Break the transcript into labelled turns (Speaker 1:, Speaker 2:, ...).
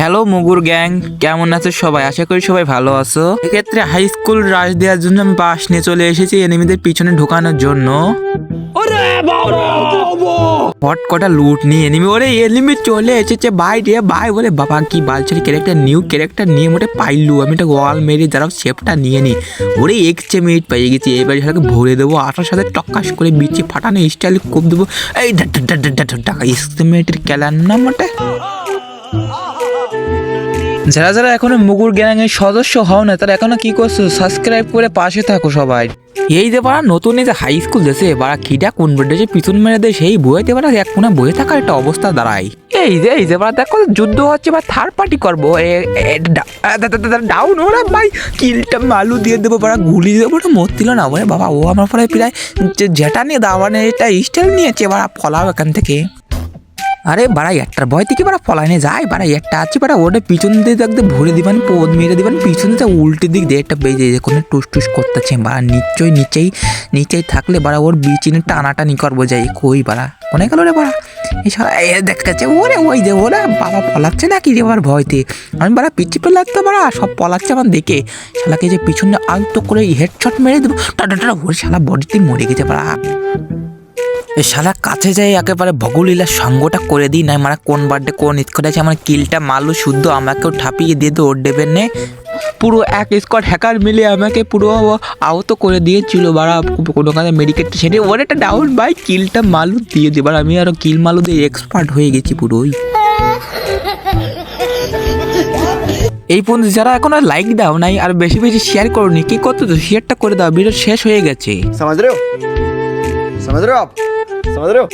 Speaker 1: Hello মুগুর gang কেমন আছো সবাই আশা করি সবাই ভালো আছো এক্ষেত্রে হাই স্কুল রাশ দেওয়ার জন্য আমি বাস নিয়ে চলে এসেছি এনিমিদের পিছনে ঢোকানোর জন্য হট কটা লুট নিয়ে এনিমি ওরে এনিমি চলে এসেছে ভাই রে ভাই বলে বাবা কি বালছারি ক্যারেক্টার নিউ ক্যারেক্টার নিয়ে মোটে পাইলু আমি একটা ওয়াল মেরে দাঁড়াও শেপটা নিয়ে নি ওরে এক্সচে মিনিট পেয়ে গেছি এবার সেটাকে ভরে দেবো আটার সাথে টক্কাস করে বিচি ফাটানো স্টাইল কোপ দেবো এই এক্সচে মিনিটের খেলার না মোটে যারা যারা এখনও মুগুর গ্যাং এর সদস্য হও না, তারা এখনও কি করছ? সাবস্ক্রাইব করে পাশে থাকো সবাই। এই যে পাড়া নতুন এই যে হাই স্কুল দেশে বাড়া খিটা কোন যে পিছন মেরে দেয়, সেই বইতে পারা এক কোনা বয়ে থাকার একটা অবস্থা দাঁড়ায়। এই যে এই যে বাড়া দেখো যুদ্ধ হচ্ছে বা থার্ড পার্টি করব। ডাউন ওরা ভাই। কিলটা মালু দিয়ে দেবো বাড়া গুলি দেবো ওটা মরছিল না। বলে বাবা, ও আমার পরে প্রায় যেটা নিয়ে দাওয়ানে এটা স্টাইল নিয়েছে বাড়া ফলাও এখান থেকে। আরে বাড়া, একটার ভয় থেকে বাড়া ফলাইনে যায় বাড়া, একটা আছে, বাড়া, ওটা পিছন দিয়ে একদম ভরে দিবেন, পোদ মেরে দিবেন, পিছন দিয়ে উল্টো দিক দিয়ে একটা বেজে কোনো টুস টুস করতেছে, বাড়া, নিশ্চয়ই নিচেই নিচেই থাকলে বাড়া ওর বিচিনে টানাটানি করব, যাই, কই বাড়া অনেক গেল রে বাড়া সারা এ দেখাচ্ছে ওরে, ওই যে, ওরা বাবা পলাচ্ছে না কি রে আমার ভয়তে, আমি বাড়া পিছি পেলে লাগতে বাড়া, সব পলাচ্ছে আমার দেখে, শালাকে যে পিছনে আলতো করে হেডশট মেরে দেবো টাটা টাটা ওর শালা বডিতে মরে গেছে বাড়া। শালা কাছে যাই একেবারে ভগুলীলার সঙ্গটা করে দিই, নাই মানে কোন বার্থডে, কোন ঈদ করে আছে আমার কিলটা মালু শুদ্ধ আমাকেও ঠাপিয়ে দিয়ে তো ওর দেবেন নে। পুরো এক স্কোয়াড হ্যাকার মিলে আমাকে পুরো আহত করে দিয়েছিল বাড়া কোনো কাজে মেডিকেট সেরে ওর একটা ডাউন বাই কিলটা মালু দিয়ে দেবার আমি আরও কিল মালু দিয়ে এক্সপার্ট হয়ে গেছি পুরোই। এই পর্যন্ত যারা এখন আর লাইক দাও নাই, আর বেশি বেশি শেয়ার করোনি কি করতো তো শেয়ারটা করে দাও ভিডিও শেষ হয়ে গেছে।
Speaker 2: Смотрю. Смотрю.